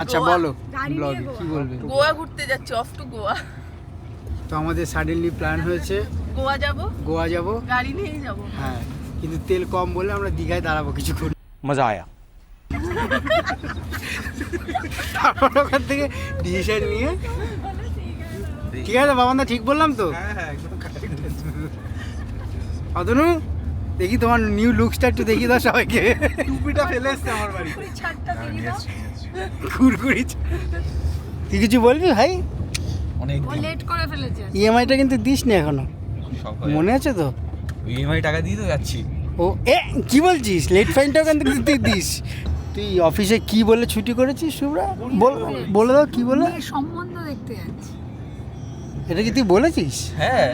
আচ্ছা বলো ব্লগে কি বলবে? গোয়া ঘুরতে যাচ্ছি অফ টু গোয়া। তো আমাদের সাডেনলি প্ল্যান হয়েছে গোয়া যাব। গোয়া যাব। গাড়ি নিয়েই যাব। হ্যাঁ কিন্তু তেল কম বলে আমরা দীঘায় দাঁড়াবো কিছুক্ষণ মজা আয়া। তারপর ওখান থেকে ডিসিশন নিয়ে। ঠিক আছে বাবান্দা ঠিক বললাম তো? হ্যাঁ হ্যাঁ অতনু? দেখি তোমার নিউ লুকসটা একটু দেখি দাও সবাইকে। টুপিটা ফেলে এসছে আমার বাড়ি। ছাড়টা দিয়ে দাও। কুরকুরি তুই কিছু বলবি ভাই? অনেক ও লেট করে ফেলেছে। ইএমআইটা কিন্তু দিস না এখনও। সব মনে আছে তো? ইএমআই টাকা দিয়ে তো যাচ্ছি। ও এ কি বলছিস? লেট ফাইনটা ওখান থেকে তুই দিস। তুই অফিসে কি বলে ছুটি করেছিস শুভ্রা? বল বলে দাও কি বলে? সম্বন্ধ দেখতে যাচ্ছি। এটা কি তুই বলেছিস? হ্যাঁ।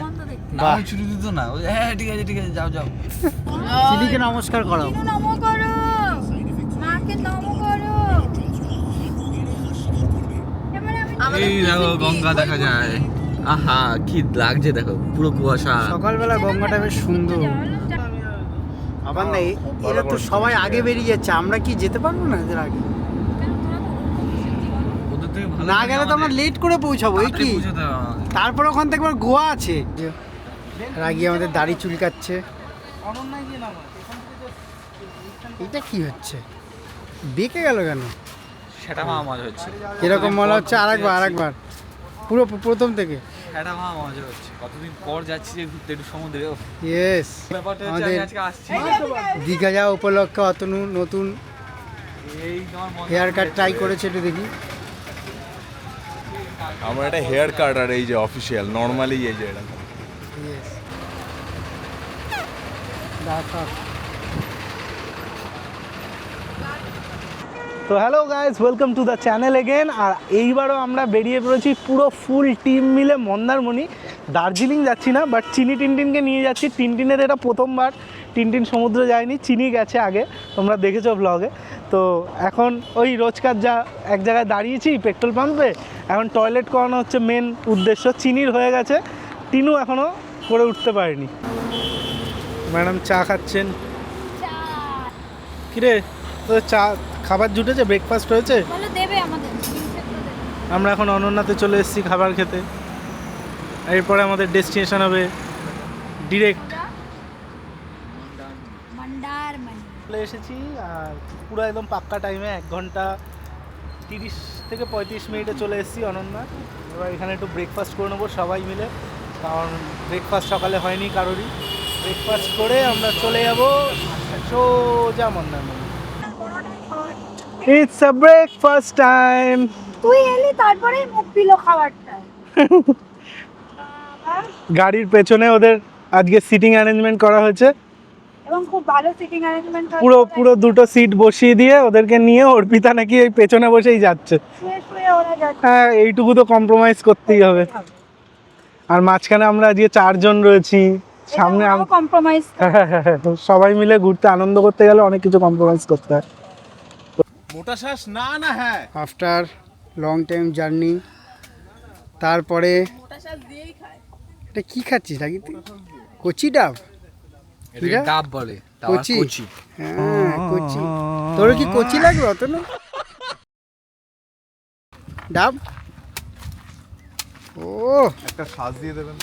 আমি ছুটি দিত না। হ্যাঁ ঠিক আছে ঠিক আছে যাও যাও। চিনিকে নমস্কার নম করো। মাকে নম করো। এই দেখো গঙ্গা দেখা যায়। আহা কি লাগছে দেখো পুরো কুয়াশা। সকালবেলা গঙ্গাটা বেশ সুন্দর। আবার না এরা তো সবাই আগে বেরিয়ে যাচ্ছে আমরা কি যেতে পারব না এদের আগে? না গেলে তো আমরা লেট করে পৌঁছাবো এই কি। তারপর ওখান থেকে গোয়া আছে। রাগি আমাদের দাড়ি চুলকাচ্ছে। এটা কি হচ্ছে? বেঁকে গেল কেন? সেটা মা মজা হচ্ছে। এরকম মনে হচ্ছে আরেকবার আরেকবার। পুরো প্রথম থেকে। সেটা মা মজা হচ্ছে। কতদিন পর যাচ্ছি যে ঘুরতে একটু সমুদ্রে ইয়েস আমাদের আজকে আসছি। দীঘা যাওয়া উপলক্ষে অতনু নতুন এই হেয়ার কাট ট্রাই করেছে একটু দেখি। আমার একটা হেয়ার কাট আর এই যে অফিসিয়াল নর্মালি এই যে এটা দেখা তো hello guys welcome to the channel again আর এইবারও আমরা বেরিয়ে পড়েছি পুরো ফুল টিম মিলে মন্দারমণি। দার্জিলিং যাচ্ছি না বাট চিনি টিনটিনকে নিয়ে যাচ্ছি। টিনটিনের এটা প্রথমবার, টিনটিন সমুদ্রে যায়নি, চিনি গেছে আগে, তোমরা দেখেছ ব্লগে তো এখন ওই রোজকার যা এক জায়গায় দাঁড়িয়েছি পেট্রোল পাম্পে এখন টয়লেট করানো হচ্ছে মেন উদ্দেশ্য, চিনির হয়ে গেছে। টিনু এখনও করে উঠতে পারেনি। ম্যাডাম চা খাচ্ছেন। কিরে তো চা খাবার জুটেছে? ব্রেকফাস্ট হয়েছে? আমরা এখন অনন্যাতে চলে এসেছি খাবার খেতে। এরপরে আমাদের ডেস্টিনেশন হবে ডিরেক্ট চলে এসেছি আর পুরো একদম পাক্কা টাইমে এক ঘণ্টা তিরিশ থেকে পঁয়ত্রিশ মিনিটে চলে এসেছি অনন্যা। এবার এখানে একটু ব্রেকফাস্ট করে নেব সবাই মিলে। কারণ ব্রেকফাস্ট সকালে হয়নি কারোরই। ব্রেকফাস্ট করে আমরা চলে যাব সোজা Mandarmani. It's a breakfast time তুই এলি তারপরে মুখ দিল খাবারটা গাড়ির পেছনে ওদের আজকে সিটিং অ্যারেঞ্জমেন্ট করা হয়েছে। এবং খুব ভালো সিটিং অ্যারেঞ্জমেন্ট পুরো পুরো দুটো সিট বসিয়ে দিয়ে ওদেরকে নিয়ে অর্পিতা নাকি ওই পেছনে বসেই যাচ্ছে। শুয়ে শুয়ে ওরা যাচ্ছে। হ্যাঁ এইটুকু তো কম্প্রোমাইজ করতেই হবে। আর মাঝখানে আমরা আজকে চারজন রয়েছি সামনে কম্প্রোমাইজ হ্যাঁ, হ্যাঁ, হ্যাঁ, সবাই মিলে ঘুরতে আনন্দ করতে গেলে অনেক কিছু কম্প্রোমাইজ করতে হয়। মোটা শ্বাস না না হ্যাঁ। আফটার লং টাইম জার্নি তারপরে মোটা শ্বাস দিয়েই খায়। এটা কি খাচ্ছিস রাগি তুই? কচি ডাব? ডাব? বলে কচি? কচি। হ্যাঁ কচি। তোর কি কচি লাগবে অত না ডাব? ও একটা শ্বাস দিয়ে দেবেন।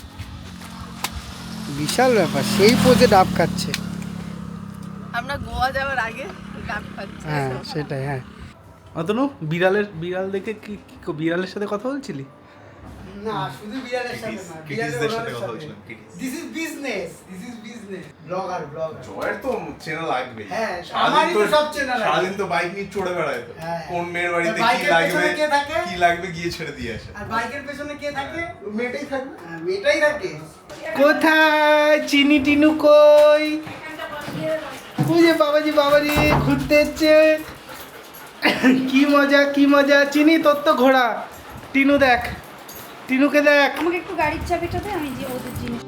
বিশাল ব্যাপার সেই পোজে ডাব খাচ্ছে। আমরা গোয়া যাওয়ার আগে ডাব খাচ্ছি। হ্যাঁ সেটাই হ্যাঁ। অতনু বিড়ালের বিড়াল দেখে কি কি- বিড়ালের সাথে কথা বলছিলি? না শুধু বিড়ালের সাথে না কিটিসদের সাথে কথা বলছিলাম this is business this is business blogger blogger জয়ের তো চেনা লাগবে হ্যাঁ, আমারই তো সব চেনা। সারাদিন তো বাইক নিয়ে চড়ে বেড়ায় তো। হ্যাঁ। কোন মেয়ের বাড়িতে কি লাগবে কে থাকে? লাগবে গিয়ে ছেড়ে দিয়ে আসে। আর বাইকের পেছনে কে থাকে? মেয়েটাই থাকবে। হ্যাঁ, মেয়েটাই থাকে। কোথায়? চিনি টিনু কই? যে বাবাজি বাবাজি ঘুরতে এসছে। কি মজা কি মজা। চিনি তোর তো ঘোড়া। টিনু দেখ। টিনুকে দেখ। আমাকে একটু গাড়ির চাবিটা দে আমি যে ওদের জিনিস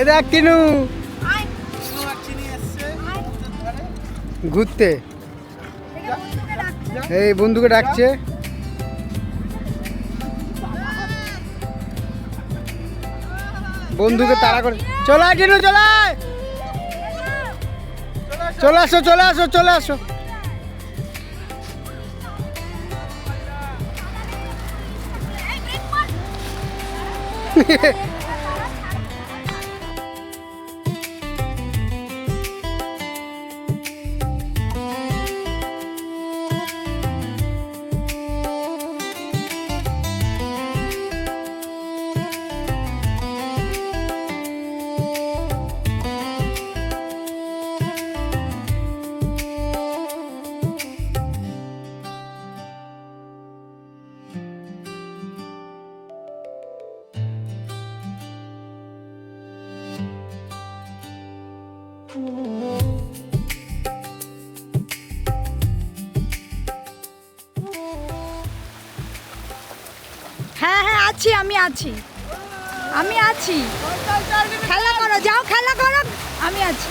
এই দেখ কিনু? ঘুরতে। এই বন্ধুকে ডাকছে। বন্ধুকে তাড়া করে। চলে কিনু চলে চলে আসো চলে আসো চলে আসো। হ্যাঁ আছি, আমি আছি। আমি আছি। খেলা করো, যাও খেলা করো। আমি আছি।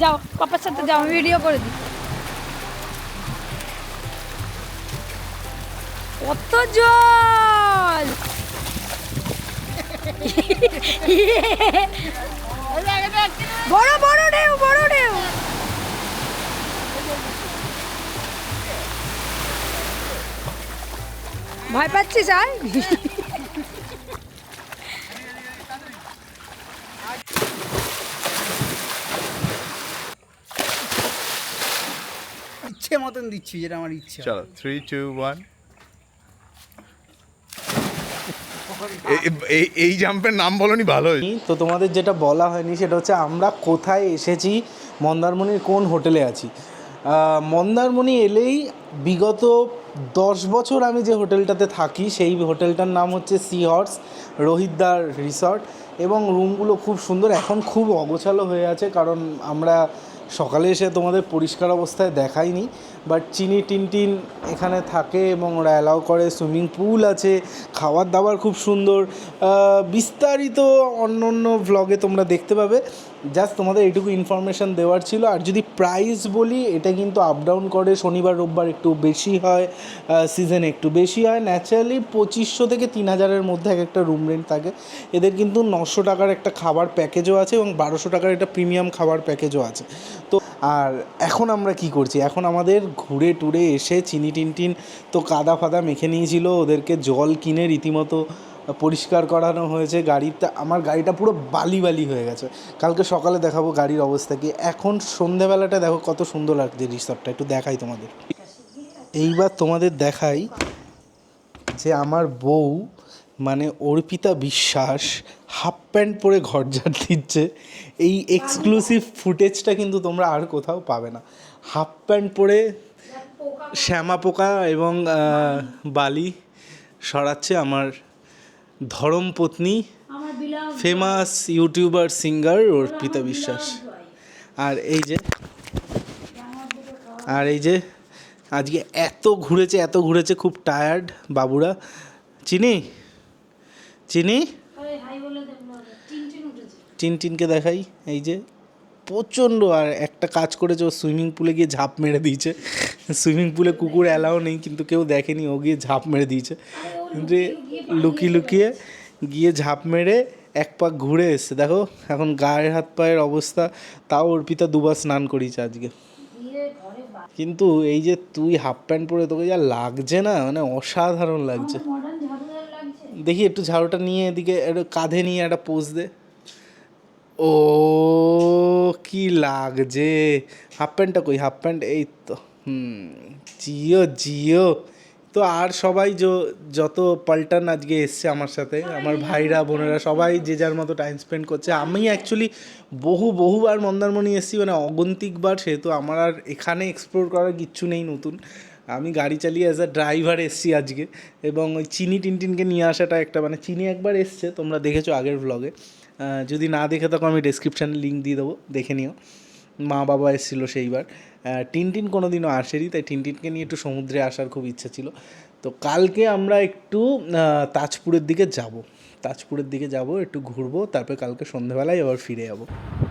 যাও, পাপার সাথে যাও ভিডিও করে দিই। কত জল! বড় বড় ঢেউ বড় ঢেউ। ভয় পাচ্ছিস আর? ইচ্ছে মতন দিচ্ছি যেটা আমার ইচ্ছা। চলো থ্রি টু ওয়ান এই জাম্পের নাম বলনি ভালো তো তোমাদের যেটা বলা হয়নি সেটা হচ্ছে আমরা কোথায় এসেছি মন্দারমণির কোন হোটেলে আছি। মন্দারমণি এলেই বিগত দশ বছর আমি যে হোটেলটাতে থাকি, সেই হোটেলটার নাম হচ্ছে সি হর্স রোহিতদার রিসর্ট এবং রুমগুলো খুব সুন্দর। এখন খুব অগোছালো হয়ে আছে কারণ আমরা সকালে এসে তোমাদের পরিষ্কার অবস্থায় দেখাইনি বাট চিনি টিনটিন এখানে থাকে এবং ওরা অ্যালাউ করে সুইমিং পুল আছে খাবার দাবার খুব সুন্দর। বিস্তারিত অন্য অন্য ভ্লগে তোমরা দেখতে পাবে। জাস্ট তোমাদের এইটুকু ইনফরমেশান দেওয়ার ছিল। আর যদি প্রাইস বলি, এটা কিন্তু আপ ডাউন করে শনিবার, রোববার একটু বেশি হয় সিজনে একটু বেশি হয়। ন্যাচারালি পঁচিশশো থেকে তিন হাজারের মধ্যে এক একটা রুম রেন্ট থাকে। এদের কিন্তু নশো টাকার একটা খাবার প্যাকেজও আছে এবং বারোশো টাকার একটা প্রিমিয়াম খাবার প্যাকেজও আছে। আর এখন আমরা কি করছি? এখন আমাদের ঘুরে টুরে এসে চিনি টিনটিন তো কাদা ফাদা মেখে নিয়েছিল। ওদেরকে জল কিনে রীতিমতো পরিষ্কার করানো হয়েছে গাড়িটা আমার গাড়িটা পুরো বালি বালি হয়ে গেছে। কালকে সকালে দেখাবো গাড়ির অবস্থা কি। এখন সন্ধেবেলাটা দেখো কত সুন্দর লাগছে রিসর্টটা একটু দেখাই তোমাদের। এইবার তোমাদের দেখাই যে আমার বউ মানে অর্পিতা বিশ্বাস হাফ প্যান্ট পরে ঘর ঝাড় দিচ্ছে। এই এক্সক্লুসিভ ফুটেজটা কিন্তু তোমরা আর কোথাও পাবে না। হাফ প্যান্ট পরে শ্যামা পোকা এবং বালি সরাচ্ছে আমার ধরম পত্নী ফেমাস ইউটিউবার সিঙ্গার অর্পিতা বিশ্বাস। আর এই যে আর এই যে আজকে এত ঘুরেছে এত ঘুরেছে খুব টায়ার্ড বাবুরা। চিনি? চিনি? টিনটিনকে দেখাই এই যে। প্রচণ্ড আর একটা কাজ করেছে ও সুইমিং পুলে গিয়ে ঝাঁপ মেরে দিয়েছে। সুইমিং পুলে কুকুর অ্যালাও নেই কিন্তু কেউ দেখেনি ও গিয়ে ঝাঁপ মেরে দিয়েছে। যে লুকিয়ে লুকিয়ে গিয়ে ঝাঁপ মেরে এক পাক ঘুরে এসছে। দেখো এখন গায়ের হাত পায়ের অবস্থা তাও অর্পিতা দুবার স্নান করিয়েছে আজকে। কিন্তু এই যে তুই হাফ প্যান্ট পরে তোকে যা লাগছে না মানে অসাধারণ লাগছে। দেখি একটু ঝাড়ুটা নিয়ে এদিকে একটু কাঁধে নিয়ে একটা পোজ দে। ও, কি লাগছে? হাফ প্যান্টটা কই? হাফ প্যান্ট এই তো জিও জিও। তো আর সবাই যত পাল্টান আজকে এসছে আমার সাথে, আমার ভাইরা, বোনেরা, সবাই যে যার মতো টাইম স্পেন্ড করছে। আমি অ্যাকচুয়ালি বহু, বহুবার মন্দারমণি এসেছি মানে অগন্তিকবার, সেহেতু আমার আর এখানে এক্সপ্লোর করার কিচ্ছু নেই নতুন। আমি গাড়ি চালিয়ে অ্যাজ আ ড্রাইভার এসছি আজকে, এবং ওই চিনি টিনটিনকে নিয়ে আসাটা একটা মানে চিনি একবার এসছে, তোমরা দেখেছ আগের ভ্লগে যদি না দেখে থাকো আমি ডেসক্রিপশানে লিঙ্ক দিয়ে দেবো দেখে নিও। মা বাবা এসেছিল সেইবার। টিনটিন কোনো দিনও আসেনি তাই টিনটিনকে নিয়ে একটু সমুদ্রে আসার খুব ইচ্ছা ছিল। তো কালকে আমরা একটু তাজপুরের দিকে যাব। তাজপুরের দিকে যাব একটু ঘুরবো তারপরে কালকে সন্ধেবেলায় আবার ফিরে যাব।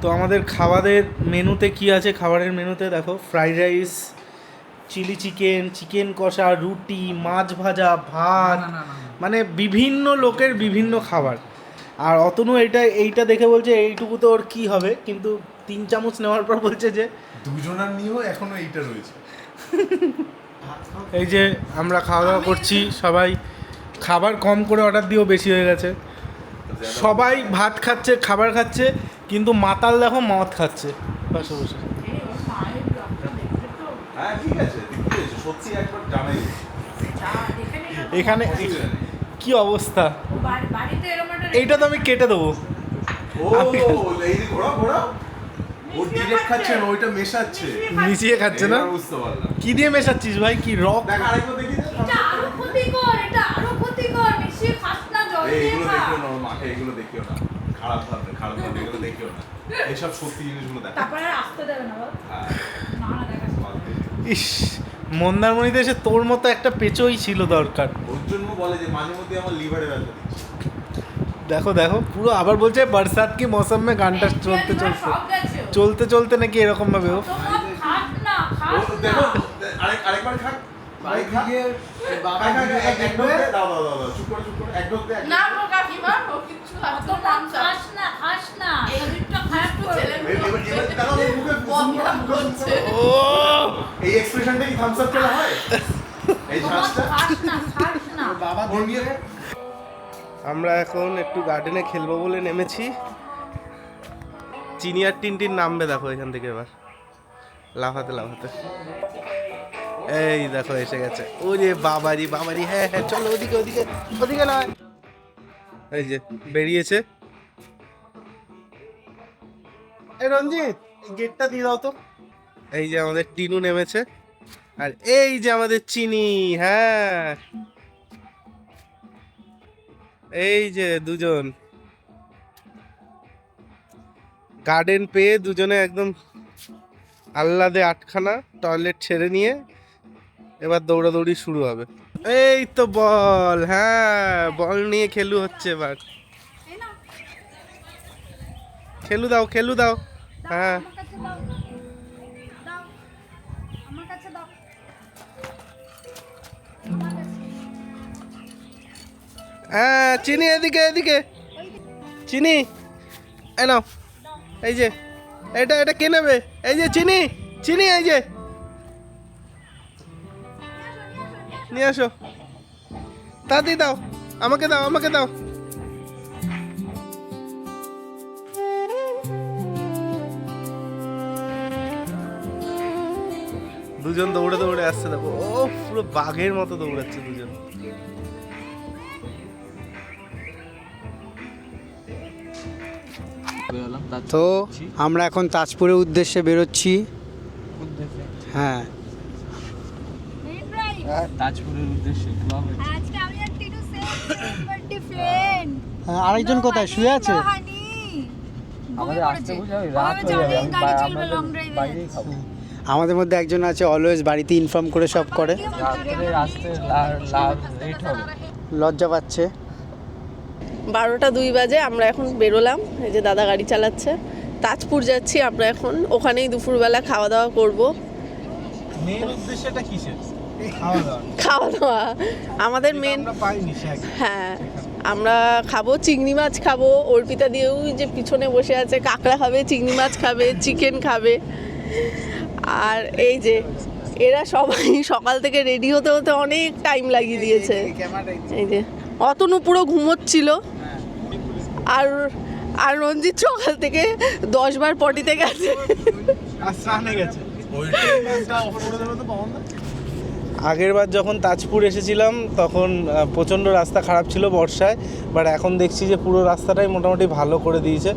তো আমাদের খাবারের মেনুতে কি আছে? খাবারের মেনুতে দেখো fried rice chilli chicken chicken কষা রুটি মাছ ভাজা ভাত। মানে বিভিন্ন লোকের বিভিন্ন খাবার। আর অতনু এইটা এইটা দেখে বলছে এইটুকু তো ওর কী হবে কিন্তু তিন চামচ নেওয়ার পর বলছে যে দুজনার নিয়েও এখনও এইটা রয়েছে। এই যে আমরা খাওয়া দাওয়া করছি সবাই খাবার কম করে অর্ডার দিয়েও বেশি হয়ে গেছে। সবাই ভাত খাচ্ছে খাবার খাচ্ছে কিন্তু মাতাল দেখো মদ খাচ্ছে। বসে বসে। হ্যাঁ ঠিক আছে দেখতে পেয়েছ সত্যি একবার জানাই। এখানে কি অবস্থা? এইটা তো আমি কেটে দেবো। খাচ্ছে। না ওইটা মেশাচ্ছে। মিশিয়ে খাচ্ছে। না? বুঝতে পারলাম। কি দিয়ে মেশাচ্ছিস ভাই? কি রক? খারাপ এগুলো দেখিও না। এইসব সত্যি জিনিসগুলো দেখা। তারপরে আসতে দেবে না বল। হ্যাঁ। ইস। মন্দারমণিতে এসে তোর মতো একটা পেঁচোই ছিল দরকার। ওর জন্য বলে যে মাঝে মধ্যে আমার লিভারে ব্যথা দেখো দেখো পুরো আবার বলছে বরসাত কি মৌসুম মে গানটা চলতে ও। চলতে চলতে নাকি এরকম ভাবে ও? দেখো আরেক আরেকবার খা আরেক খা খা, খা, খা, এক- এক ঢোক দে, দাও দাও দাও দাও চুপ করে চুপ করে এক ঢোক। দে এক ঢোক না কাকিমা ও না খাস না ও এই এক্সপ্রেশনটা কি থামস আপ খেলা হয়? এই নিয়ে? আমরা এখন একটু গার্ডেনে খেলব বলে নেমেছি। চিনি আর টিনটিন নামবে দেখো এখান থেকে এবার। লাফাতে লাফাতে। এই দেখো এসে গেছে। ওরে বাবারি বাবারি হ্যাঁ হ্যাঁ চলো ওদিকে ওদিকে ওদিকে নয়। এই যে বেরিয়েছে। রঞ্জিত, গেটটা দিয়ে দাও তো। এই যে আমাদের টিনু নেমেছে। আর এই যে আমাদের চিনি হ্যাঁ। এই যে দুজন। গার্ডেন পেয়ে দুজনে একদম আহ্লাদে আটখানা টয়লেট ছেড়ে নিয়ে এবার দৌড়াদৌড়ি শুরু হবে। এই তো বল হ্যাঁ বল নিয়ে খেলু হচ্ছে এবার। খেলু দাও খেলু দাও। হ্যাঁ। হ্যাঁ চিনি এদিকে এদিকে। চিনি। এই নাও। এই যে এটা এটা কে নেবে? এই যে চিনি চিনি এই যে। নিয়ে আসো তাড়াতাড়ি দাও আমাকে দাও আমাকে দাও। দুজন দৌড়ে দৌড়ে আসছে দেখো ও পুরো বাঘের মতো দৌড়াচ্ছে দুজন। তো আমরা এখন তাজপুরের উদ্দেশ্যে বেরোচ্ছি। হ্যাঁ। তাজপুরের উদ্দেশ্যে হ্যাঁ, আরেকজন কোথায়? শুয়ে আছে? আমাদের আসতে বুঝে রাত হয়ে যাবে। আমাদের মধ্যে একজন আছে অলওয়েজ বাড়িতে ইনফর্ম করে সব করে। লজ্জা পাচ্ছে। বারোটা দুই বাজে আমরা এখন বেরোলাম। এই যে দাদা গাড়ি চালাচ্ছে। তাজপুর যাচ্ছি আমরা এখন। ওখানেই দুপুরবেলা খাওয়া দাওয়া করব মেন খাওয়া দাওয়া আমাদের মেন হ্যাঁ আমরা খাব চিংড়ি মাছ খাব। অর্পিতা দিয়েও যে পিছনে বসে আছে কাঁকড়া খাবে চিংড়ি মাছ খাবে চিকেন খাবে। আর এই যে এরা সবাই সকাল থেকে রেডি হতে হতে অনেক টাইম লাগিয়ে দিয়েছে। এই যে অতনু পুরো ঘুমোচ্ছিল। আর আর রঞ্জিত সকাল থেকে দশ বার পটিতে গেছে। আর আগের বার যখন তাজপুর এসেছিলাম তখন প্রচণ্ড রাস্তা খারাপ ছিল বর্ষায় বাট এখন দেখছি যে পুরো রাস্তাটাই মোটামুটি ভালো করে দিয়েছে।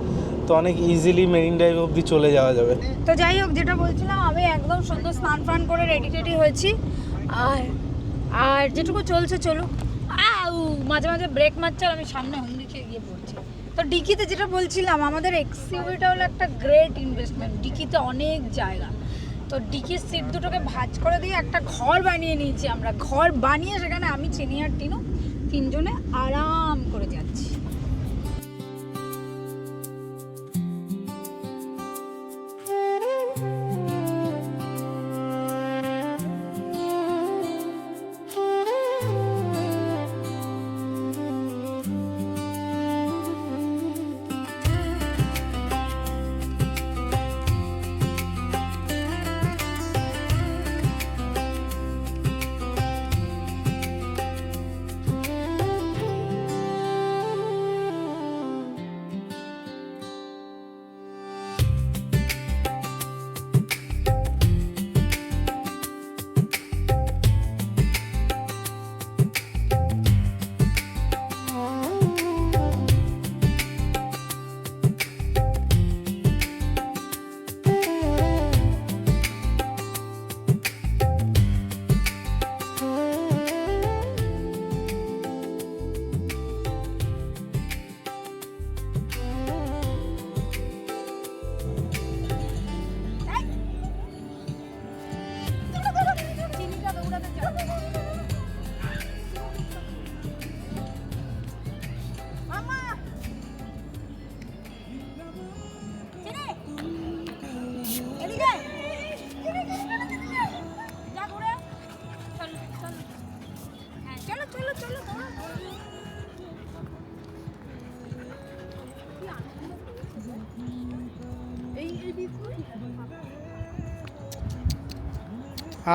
তো অনেক ইজিলি মেরিন ড্রাইভ অবধি চলে যাওয়া যাবে। তো যাই হোক, যেটা বলছিলাম, আমি একদম সুন্দর স্নান ফান করে রেডি টেডি হয়েছি। আর আর যেটুকু চলছে, চলুক। আউ, মাঝে মাঝে ব্রেক মারছে আর আমি সামনে হুন্দি খেয়ে গিয়ে পড়ছি। তো ডিকিতে যেটা বলছিলাম, আমাদের এক্সইউভিটা হলো একটা গ্রেট ইনভেস্টমেন্ট ডিকিতে অনেক জায়গা। তো ডিকির সিট দুটোকে ভাঁজ করে দিয়ে একটা ঘর বানিয়ে নিয়েছি আমরা। ঘর বানিয়ে সেখানে আমি, চিনি আর টিনু তিনজনে আরাম করে যাচ্ছি।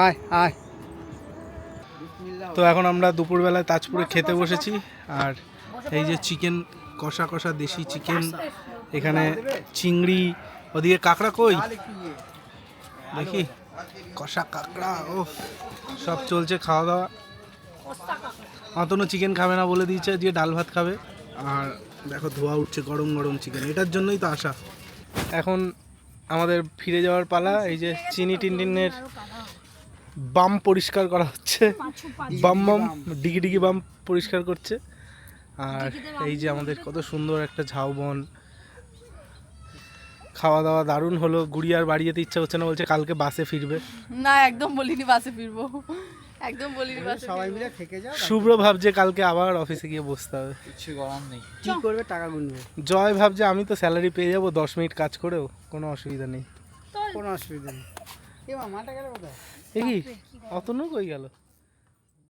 আয় আয়। তো এখন আমরা দুপুরবেলায় তাজপুরে খেতে বসেছি আর এই যে চিকেন কষা কষা দেশি চিকেন এখানে চিংড়ি ওদিকে কাঁকড়া কই? দেখি। কষা কাঁকড়া ও সব চলছে খাওয়া দাওয়া অতনু চিকেন খাবে না বলে দিয়েছে দিয়ে ডাল ভাত খাবে। আর দেখো ধোয়া উঠছে গরম গরম চিকেন এটার জন্যই তো আসা। এখন আমাদের ফিরে যাওয়ার পালা এই যে চিনি টিনটিনের বাম পরিষ্কার করা হচ্ছে। বাম বাম ডিগি ডিগি বাম পরিষ্কার করছে। আর এই যে আমাদের কত সুন্দর একটা ঝাউবন। খাওয়া দাওয়া দারুণ হলো গুড়িয়ার বাড়ি যেতে ইচ্ছা হচ্ছে না বলছে কালকে বাসে ফিরবে। না একদম বলিনি বাসে ফিরবো। একদম বলিনি বাসে সবাই মিলে থেকে যাও শুভ্র ভাবছে কালকে আবার অফিসে গিয়ে বসতে হবে। কিছু করার নেই। কি করবে? টাকা গুনবে। জয় ভাবছে আমি তো স্যালারি পেয়ে যাব দশ মিনিট কাজ করেও কোনো অসুবিধা নেই। কোনো অসুবিধা নেই। এ মামাটা গেল কোথায়? কি? অতনু কই গেল?